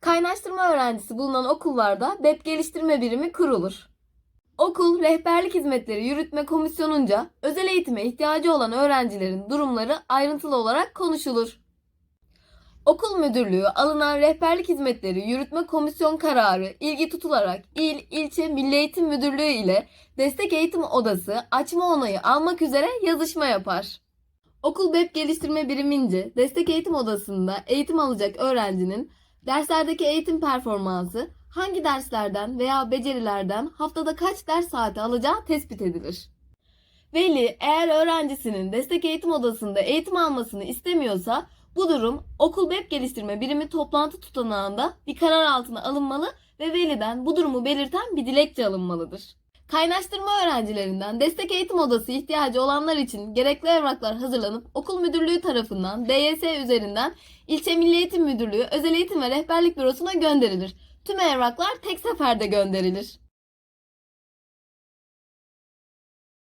Kaynaştırma öğrencisi bulunan okullarda BEP geliştirme birimi kurulur. Okul rehberlik hizmetleri yürütme komisyonunca özel eğitime ihtiyacı olan öğrencilerin durumları ayrıntılı olarak konuşulur. Okul müdürlüğü alınan rehberlik hizmetleri yürütme komisyon kararı ilgi tutularak il, ilçe, milli eğitim müdürlüğü ile destek eğitim odası açma onayı almak üzere yazışma yapar. Okul BEP geliştirme birimince destek eğitim odasında eğitim alacak öğrencinin derslerdeki eğitim performansı hangi derslerden veya becerilerden haftada kaç ders saati alacağı tespit edilir. Veli eğer öğrencisinin destek eğitim odasında eğitim almasını istemiyorsa bu durum okul BEP geliştirme birimi toplantı tutanağında bir karar altına alınmalı ve veliden bu durumu belirten bir dilekçe alınmalıdır. Kaynaştırma öğrencilerinden destek eğitim odası ihtiyacı olanlar için gerekli evraklar hazırlanıp okul müdürlüğü tarafından DYS üzerinden ilçe milli eğitim müdürlüğü özel eğitim ve rehberlik bürosuna gönderilir. Tüm evraklar tek seferde gönderilir.